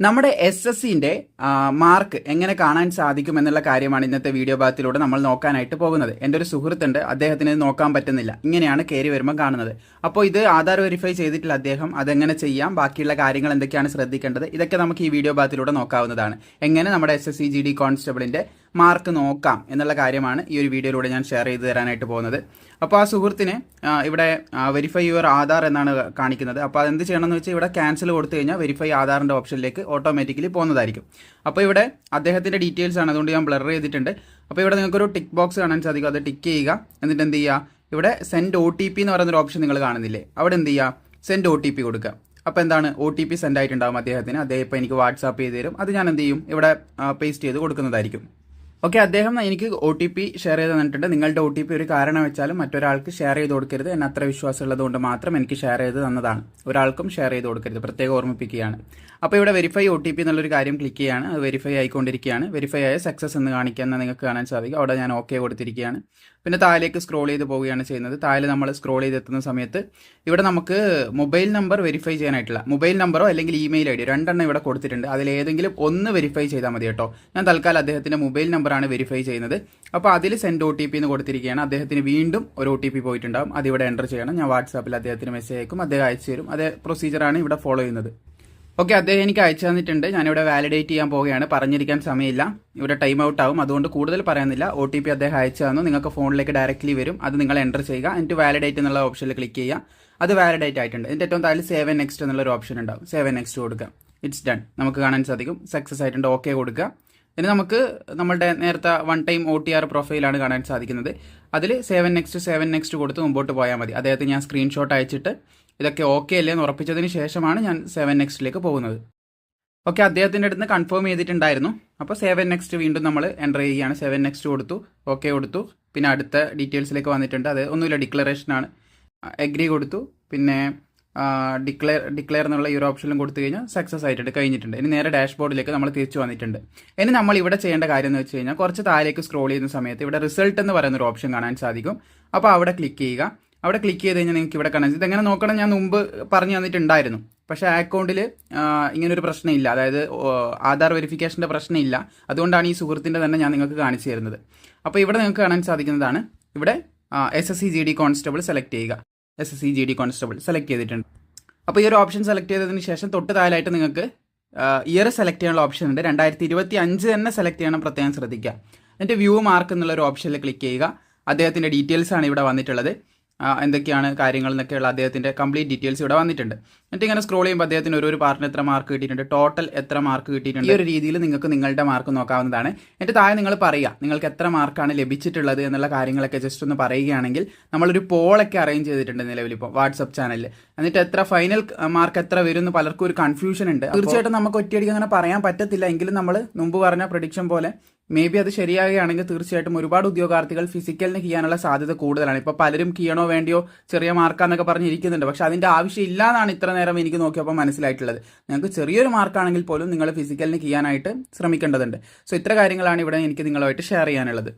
നമ്മുടെ S S സിന്റെ mark എങ്ങനെ കാണാൻ സാധിക്കും എന്നുള്ള കാര്യമാണ് ഇന്നത്തെ വീഡിയോ ഭാഗത്തിലൂടെ നമ്മൾ നോക്കാനായിട്ട് പോകുന്നത്. എന്റെ ഒരു സുഹൃത്തുണ്ട് അദ്ദേഹത്തിന് ഇത് നോക്കാൻ പറ്റുന്നില്ല. ഇങ്ങനെയാണ് കയറി വരുമ്പോൾ കാണുന്നത്. അപ്പോൾ ഇത് ആധാർ വെരിഫൈ ചെയ്തിട്ടില്ല അദ്ദേഹം. അതെങ്ങനെ ചെയ്യാം? ബാക്കിയുള്ള കാര്യങ്ങൾ എന്തൊക്കെയാണ് ശ്രദ്ധിക്കേണ്ടത്? ഇതൊക്കെ നമുക്ക് ഈ വീഡിയോ ഭാഗത്തിലൂടെ നോക്കാവുന്നതാണ്. എങ്ങനെ നമ്മുടെ S S C G D കോൺസ്റ്റബിളിന്റെ mark നോക്കാം എന്നുള്ള കാര്യമാണ് ഈ ഒരു വീഡിയോയിലൂടെ ഞാൻ ഷെയർ ചെയ്ത് തരാനായിട്ട് പോകുന്നത്. അപ്പോൾ ആ സുഹൃത്തിന് ഇവിടെ വെരിഫൈ യുവർ ആധാർ എന്നാണ് കാണിക്കുന്നത്. അപ്പോൾ അതെന്ത് ചെയ്യണമെന്ന് വെച്ചാൽ ഇവിടെ ക്യാൻസൽ കൊടുത്തു കഴിഞ്ഞാൽ വെരിഫൈ ആധാറിന്റെ ഓപ്ഷനിലേക്ക് ഓട്ടോമാറ്റിക്കലി പോകുന്നതായിരിക്കും. അപ്പോൾ ഇവിടെ അദ്ദേഹത്തിന്റെ ഡീറ്റെയിൽസ് ആണ് അതുകൊണ്ട് ഞാൻ ബ്ലർ ചെയ്തിട്ടുണ്ട്. അപ്പോൾ ഇവിടെ നിങ്ങൾക്കൊരു ടിക്ക് ബോക്സ് കാണാൻ സാധിക്കും. അത് ടിക്ക് ചെയ്യുക എന്നിട്ട് എന്ത് ചെയ്യുക? ഇവിടെ സെൻഡ് ഒ ടി പി എന്ന് പറയുന്നൊരു ഓപ്ഷൻ നിങ്ങൾ കാണുന്നില്ലേ? അവിടെ എന്ത് ചെയ്യുക? സെൻഡ് ഒ ടി പി കൊടുക്കുക. അപ്പോൾ എന്താണ്? ഒ ടി പി സെൻഡ് ആയിട്ടുണ്ടാകും അദ്ദേഹത്തിന്. അദ്ദേഹം ഇപ്പോൾ എനിക്ക് വാട്സാപ്പ് ചെയ്ത് തരും. അത് ഞാൻ എന്ത് ചെയ്യും? ഇവിടെ പേസ്റ്റ് ചെയ്ത് കൊടുക്കുന്നതായിരിക്കും. ഓക്കെ അദ്ദേഹം എനിക്ക് ഒ ടി പി ഷെയർ ചെയ്ത് തന്നിട്ടുണ്ട്. നിങ്ങളുടെ ഒ ടി പി ഒരു കാരണം വെച്ചാലും മറ്റൊരാൾക്ക് ഷെയർ ചെയ്ത് കൊടുക്കരുത് എന്നെ അത്ര വിശ്വാസമുള്ളത് കൊണ്ട് മാത്രം എനിക്ക് ഷെയർ ചെയ്ത് തന്നതാണ്. ഒരാൾക്കും ഷെയർ ചെയ്ത് കൊടുക്കരുത്. പ്രത്യേകം ഓർമ്മിപ്പിക്കുകയാണ്. അപ്പോൾ ഇവിടെ വെരിഫൈ ഒ ടി പി എന്നുള്ളൊരു കാര്യം ക്ലിക്ക് ചെയ്യാണ്. അത് വെരിഫൈ ആയിക്കൊണ്ടിരിക്കുകയാണ്. വെരിഫൈ ആയ സക്സസ് എന്ന് കാണിക്കാൻ നിങ്ങൾക്ക് കാണാൻ സാധിക്കും. അവിടെ ഞാൻ ഓക്കെ കൊടുത്തിരിക്കുകയാണ്. പിന്നെ താഴേക്ക് സ്ക്രോൾ ചെയ്ത് പോവുകയാണ് ചെയ്യുന്നത്. താഴെ നമ്മൾ സ്ക്രോൾ ചെയ്തെത്തുന്ന സമയത്ത് ഇവിടെ നമുക്ക് മൊബൈൽ നമ്പർ വെരിഫൈ ചെയ്യാനായിട്ടുള്ള മൊബൈൽ നമ്പറോ അല്ലെങ്കിൽ ഇമെയിൽ ഐ ഡി രണ്ടെണ്ണം ഇവിടെ കൊടുത്തിട്ടുണ്ട്. അതിലേതെങ്കിലും ഒന്ന് വെരിഫൈ ചെയ്താൽ മതി കേട്ടോ. ഞാൻ തൽക്കാലം അദ്ദേഹത്തിന്റെ മൊബൈൽ നമ്പറാണ് വെരിഫൈ ചെയ്യുന്നത്. അപ്പോൾ അതിൽ സെൻഡ് ഒ ടി പി എന്ന് കൊടുത്തിരിക്കുകയാണ്. അദ്ദേഹത്തിന് വീണ്ടും ഒരു ഒ ടി പി പോയിട്ടുണ്ടാകും അതിവിടെ എന്റർ ചെയ്യണം. ഞാൻ വാട്സാപ്പിൽ അദ്ദേഹത്തിന് മെസ്സേജ് അയക്കും. അദ്ദേഹം അയച്ചു തരും അതേ പ്രൊസീജിയറാണ് ഇവിടെ ഫോളോ ചെയ്യുന്നത്. ഓക്കെ അദ്ദേഹം എനിക്ക് അയച്ചു തന്നിട്ടുണ്ട്. ഞാനിവിടെ വാലിഡേറ്റ് ചെയ്യാൻ പോവുകയാണ്. പറഞ്ഞിരിക്കാൻ സമയമില്ല. ഇവിടെ ടൈം ഔട്ട് ആവും. അതുകൊണ്ട് കൂടുതൽ പറയുന്നില്ല. ഒ ടി പി അദ്ദേഹം അയച്ചു തന്നു. നിങ്ങൾക്ക് ഫോണിലേക്ക് ഡയറക്റ്റ്ലി വരും. അത് നിങ്ങൾ എന്റർ ചെയ്യുക. എന്നിട്ട് വാലിഡേറ്റ് എന്നുള്ള ഓപ്ഷനിൽ ക്ലിക്ക് ചെയ്യുക. അത് വാലിഡേറ്റ് ആയിട്ടുണ്ട്. എന്റെ ഏറ്റവും താഴെ സേവ് നെക്സ്റ്റ് എന്നുള്ള ഒരു ഓപ്ഷൻ ഉണ്ടാവും. സേവ് നെക്സ്റ്റ് കൊടുക്കുക. ഇറ്റ്സ് ഡൺ നമുക്ക് കാണാൻ സാധിക്കും. സക്സസ് ആയിട്ടുണ്ട്. ഓക്കെ കൊടുക്കുക. ഇനി നമുക്ക് നമ്മുടെ നേരത്തെ one time O T R പ്രൊഫൈലാണ് കാണാൻ സാധിക്കുന്നത്. അതിൽ സെവൻ നെക്സ്റ്റ് സെവൻ നെക്സ്റ്റ് കൊടുത്ത് മുമ്പോട്ട് പോയാൽ മതി. അദ്ദേഹത്തിന് ഞാൻ സ്ക്രീൻഷോട്ട് അയച്ചിട്ട് ഇതൊക്കെ ഓക്കെ അല്ലേ എന്ന് ഉറപ്പിച്ചതിന് ശേഷമാണ് ഞാൻ സെവൻ നെക്സ്റ്റിലേക്ക് പോകുന്നത്. ഓക്കെ അദ്ദേഹത്തിന്റെ അടുത്ത് കൺഫേം ചെയ്തിട്ടുണ്ടായിരുന്നു. അപ്പോൾ സെവൻ നെക്സ്റ്റ് വീണ്ടും നമ്മൾ എന്റർ ചെയ്യുകയാണ്. സെവൻ നെക്സ്റ്റ് കൊടുത്തു ഓക്കെ കൊടുത്തു. പിന്നെ അടുത്ത ഡീറ്റെയിൽസിലേക്ക് വന്നിട്ടുണ്ട്. അത് ഒന്നുമില്ല ഡിക്ലറേഷനാണ് എഗ്രി കൊടുത്തു. പിന്നെ ഡിക്ലെയർ ഡിക്ലെയർ എന്നുള്ള ഈ ഒരു ഓപ്ഷനിലും കൊടുത്തു കഴിഞ്ഞാൽ സക്സസ് ആയിട്ടുണ്ട് കഴിഞ്ഞിട്ടുണ്ട്. ഇനി നേരെ ഡാഷ്ബോർഡിലേക്ക് നമ്മൾ തിരിച്ചു വന്നിട്ടുണ്ട്. ഇനി നമ്മൾ ഇവിടെ ചെയ്യേണ്ട കാര്യം എന്ന് വെച്ച് കഴിഞ്ഞാൽ കുറച്ച് താഴേക്ക് സ്ക്രോൾ ചെയ്യുന്ന സമയത്ത് ഇവിടെ റിസൾട്ട് എന്ന് പറയുന്ന ഒരു ഓപ്ഷൻ കാണാൻ സാധിക്കും. അപ്പോൾ അവിടെ ക്ലിക്ക് ചെയ്യുക. അവിടെ ക്ലിക്ക് ചെയ്ത് കഴിഞ്ഞാൽ നിങ്ങൾക്ക് ഇവിടെ കാണാൻ ഇതെങ്ങനെ നോക്കണം ഞാൻ മുമ്പ് പറഞ്ഞു തന്നിട്ടുണ്ടായിരുന്നു. പക്ഷേ ആ അക്കൗണ്ടിൽ ഇങ്ങനൊരു പ്രശ്നമില്ല. അതായത് ആധാർ വെരിഫിക്കേഷന്റെ പ്രശ്നമില്ല. അതുകൊണ്ടാണ് ഈ സുഹൃത്തിന്റെ തന്നെ ഞാൻ നിങ്ങൾക്ക് കാണിച്ചു തരുന്നത്. അപ്പോൾ ഇവിടെ നിങ്ങൾക്ക് കാണാൻ സാധിക്കുന്നതാണ്. ഇവിടെ S S C G D constable select ചെയ്യുക. S S C G D constable select ചെയ്തിട്ടുണ്ട്. അപ്പോൾ ഈ ഒരു ഓപ്ഷൻ സെലക്ട് ചെയ്തതിന് ശേഷം തൊട്ട് താഴെയായിട്ട് നിങ്ങൾക്ക് ഇയർ സെലക്ട് ചെയ്യാനുള്ള ഓപ്ഷൻ ഉണ്ട്. രണ്ടായിരത്തി ഇരുപത്തി അഞ്ച് തന്നെ സെലക്ട് ചെയ്യണം പ്രത്യേകം ശ്രദ്ധിക്കുക. എന്നിട്ട് വ്യൂ മാർക്ക് എന്നുള്ള ഒരു ഓപ്ഷനിൽ ക്ലിക്ക് ചെയ്യുക. അദ്ദേഹത്തിന്റെ ഡീറ്റെയിൽസ് ആണ് ഇവിടെ വന്നിട്ടുള്ളത്. എന്തൊക്കെയാണ് കാര്യങ്ങൾ എന്നൊക്കെയുള്ള അദ്ദേഹത്തിന്റെ കംപ്ലീറ്റ് ഡീറ്റെയിൽസ് ഇവിടെ വന്നിട്ടുണ്ട്. എന്നിട്ട് ഇങ്ങനെ സ്ക്രോൾ ചെയ്യുമ്പോൾ അദ്ദേഹത്തിന് ഒരു ഒരു പാർട്ടിന് എത്ര മാർക്ക് കിട്ടിയിട്ടുണ്ട് ടോട്ടൽ എത്ര മാർക്ക് കിട്ടിയിട്ടുണ്ട്. ഈ ഒരു രീതിയിൽ നിങ്ങൾക്ക് നിങ്ങളുടെ മാർക്ക് നോക്കാവുന്നതാണ്. എന്നിട്ട് താഴെ നിങ്ങൾ പറയുക നിങ്ങൾക്ക് എത്ര മാർക്കാണ് ലഭിച്ചിട്ടുള്ളത്? എന്നുള്ള കാര്യങ്ങളൊക്കെ ജസ്റ്റ് ഒന്ന് പറയുകയാണെങ്കിൽ നമ്മളൊരു പോളൊക്കെ അറേഞ്ച് ചെയ്തിട്ടുണ്ട് നിലവിൽ ഇപ്പോൾ വാട്സപ്പ് ചാനലിൽ എന്നിട്ട് എത്ര ഫൈനൽ മാർക്ക് എത്ര വരും എന്ന് പലർക്കും ഒരു കൺഫ്യൂഷൻ ഉണ്ട്. തീർച്ചയായിട്ടും നമുക്ക് ഒറ്റയടിക്ക് അങ്ങനെ പറയാൻ പറ്റത്തില്ല. എങ്കിലും നമ്മൾ മുമ്പ് പറഞ്ഞ പ്രഡിക്ഷൻ പോലെ മേ ബി അത് ശരിയാകുകയാണെങ്കിൽ തീർച്ചയായിട്ടും ഒരുപാട് ഉദ്യോഗാർത്ഥികൾ ഫിസിക്കലിന് ചെയ്യാനുള്ള സാധ്യത കൂടുതലാണ്. ഇപ്പോൾ പലരും കീയണോ വേണ്ടിയോ ചെറിയ മാർക്കാന്നൊക്കെ പറഞ്ഞിരിക്കുന്നുണ്ട്. പക്ഷെ അതിന്റെ ആവശ്യം ഇല്ലാന്നാണ് ഇത്ര നേരം എനിക്ക് നോക്കിയപ്പോൾ മനസ്സിലായിട്ടുള്ളത്. നിങ്ങൾക്ക് ചെറിയൊരു മാർക്കാണെങ്കിൽ പോലും നിങ്ങൾ ഫിസിക്കലിന് ചെയ്യാനായിട്ട് ശ്രമിക്കേണ്ടതുണ്ട്. സോ ഇത്ര കാര്യങ്ങളാണ് ഇവിടെ എനിക്ക് നിങ്ങളുമായിട്ട് ഷെയർ ചെയ്യാനുള്ളത്.